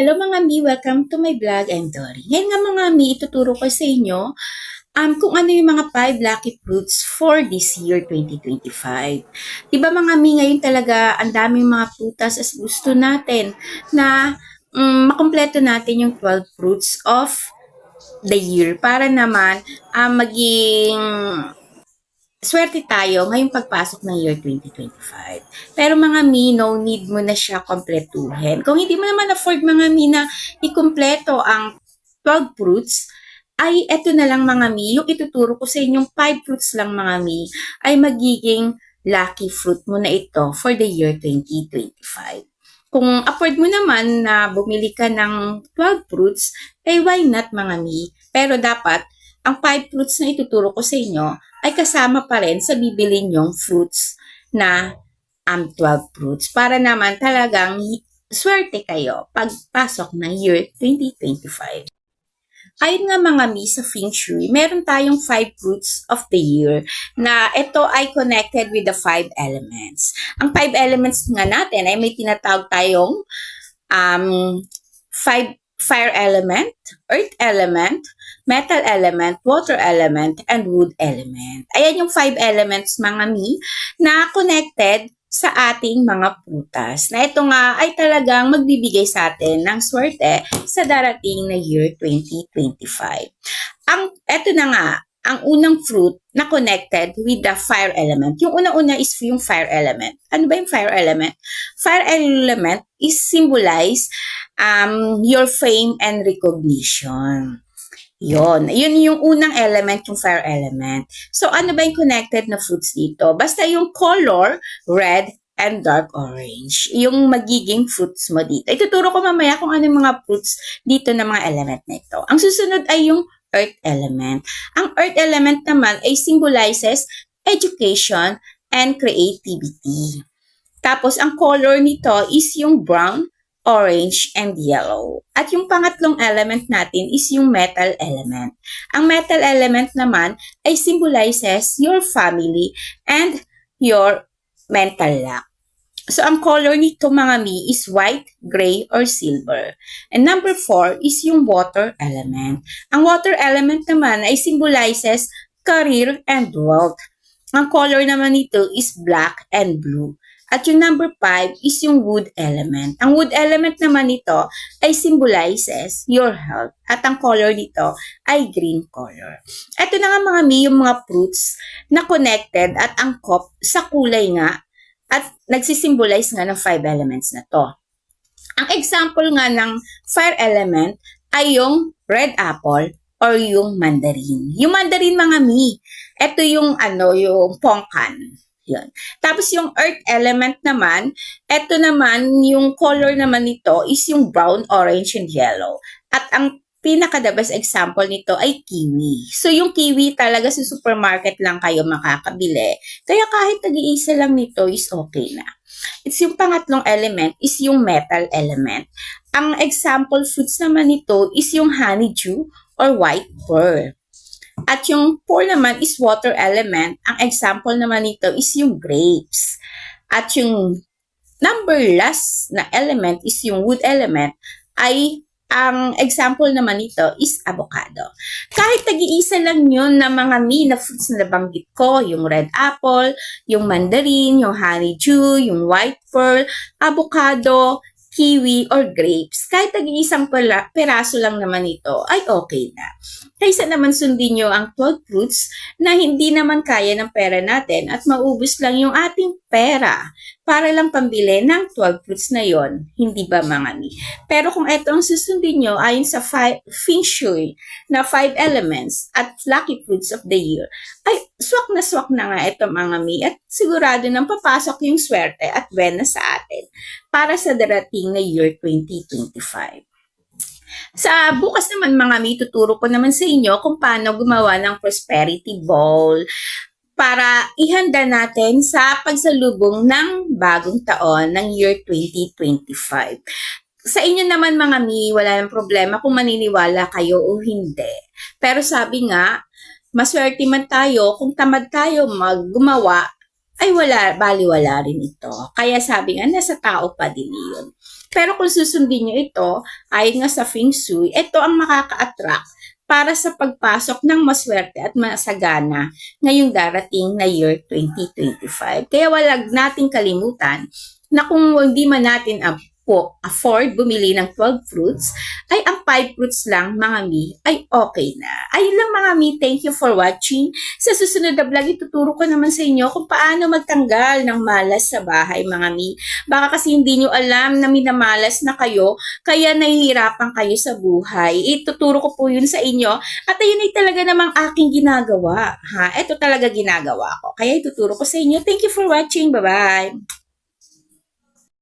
Hello mga mi, welcome to my vlog. I'm Dory. Ngayon nga mga mi, ituturo ko sa inyo um, kung ano yung mga 5 lucky fruits for this year 2025. Diba mga mi, ngayon talaga ang daming mga prutas as gusto natin na um, makompleto natin yung 12 fruits of the year para naman um, maging swerte tayo ngayong pagpasok ng year 2025. Pero mga mi, no need mo na siya kompletuhin. Kung hindi mo naman afford mga mi na ikumpleto ang 12 fruits, ay eto na lang mga mi, yung ituturo ko sa inyong 5 fruits lang mga mi, ay magiging lucky fruit mo na ito for the year 2025. Kung afford mo naman na bumili ka ng 12 fruits, ay why not mga mi? Pero dapat, ang 5 fruits na ituturo ko sa inyo ay kasama pa rin sa bibili nyong fruits na um, 12 fruits para naman talagang swerte kayo pagpasok ng year 2025. Ayon nga mga mi sa Feng Shui, meron tayong five fruits of the year na ito ay connected with the five elements. Ang five elements nga natin ay may tinatawag tayong um, five fire element, earth element, metal element, water element, and wood element. Ayan yung five elements mga mi na connected sa ating mga putas. Na ito nga ay talagang magbibigay sa atin ng swerte sa darating na year 2025. Ang ito na nga, ang unang fruit na connected with the fire element. Yung una-una is yung fire element. Ano ba yung fire element? Fire element is symbolize um, your fame and recognition. Yon. Yun yung unang element, yung fire element. So, ano ba yung connected na fruits dito? Basta yung color, red, and dark orange. Yung magiging fruits mo dito. Ituturo ko mamaya kung ano yung mga fruits dito na mga element na ito. Ang susunod ay yung earth element. Ang earth element naman ay symbolizes education and creativity. Tapos, ang color nito is yung brown, orange, and yellow. At yung pangatlong element natin is yung metal element. Ang metal element naman ay symbolizes your family and your mental luck. So, ang color nito mga mi is white, gray, or silver. And number four is yung water element. Ang water element naman ay symbolizes career and wealth. Ang color naman nito is black and blue. At yung number 5 is yung wood element. Ang wood element naman nito ay symbolizes your health. At ang color nito ay green color. Ito na nga mga mi, yung mga fruits na connected at angkop sa kulay nga at nagsisimbolize nga ng five elements na to. Ang example nga ng fire element ay yung red apple or yung mandarin. Yung mandarin mga mi, ito yung ano, yung pongkan. Yun. Tapos yung earth element naman, eto naman, yung color naman nito is yung brown, orange, and yellow. At ang pinaka-the best example nito ay kiwi. So yung kiwi talaga sa supermarket lang kayo makakabili. Kaya kahit nag-iisa lang nito is okay na. It's yung pangatlong element is yung metal element. Ang example fruits naman nito is yung honeydew or white pearl. At yung four naman is water element. Ang example naman nito is yung grapes. At yung number last na element is yung wood element ay ang example naman nito is avocado. Kahit tag-iisa lang yun na mga mi na fruits na nabanggit ko, yung red apple, yung mandarin, yung honeydew, yung white pearl, avocado, kiwi, or grapes, kahit tag-iisang peraso lang naman ito, ay okay na. Kaysa naman sundin nyo ang 12 fruits na hindi naman kaya ng pera natin at maubos lang yung ating pera para lang pambili ng 12 fruits na yon, hindi ba mga ni? Pero kung ito ang susundin nyo ayon sa five, Feng Shui na 5 elements at lucky fruits of the year, ay swak na swak na nga ito mga mi at sigurado nang papasok yung swerte at buena sa atin para sa darating na year 2025. Sa bukas naman mga mi, tuturo ko naman sa inyo kung paano gumawa ng prosperity bowl para ihanda natin sa pagsalubong ng bagong taon ng year 2025. Sa inyo naman mga mi, wala nang problema kung maniniwala kayo o hindi. Pero sabi nga, maswerte man tayo kung tamad tayo maggumawa ay wala, baliwala rin ito. Kaya sabi nga, nasa tao pa din yun. Pero kung susundin nyo ito, ayon nga sa Feng Shui, ito ang makaka-attract para sa pagpasok ng maswerte at masagana ngayong darating na year 2025. Kaya walag nating kalimutan na kung hindi man natin po afford bumili ng 12 fruits, ay ang 5 fruits lang mga mi ay okay na. Ayun lang mga mi, thank you for watching. Sa susunod na vlog, ituturo ko naman sa inyo kung paano magtanggal ng malas sa bahay mga mi. Baka kasi hindi nyo alam na minamalas na kayo, kaya nahihirapan kayo sa buhay. Ituturo ko po yun sa inyo at ayun ay talaga namang aking ginagawa. Ha? Ito talaga ginagawa ko. Kaya ituturo ko sa inyo. Thank you for watching. Bye-bye.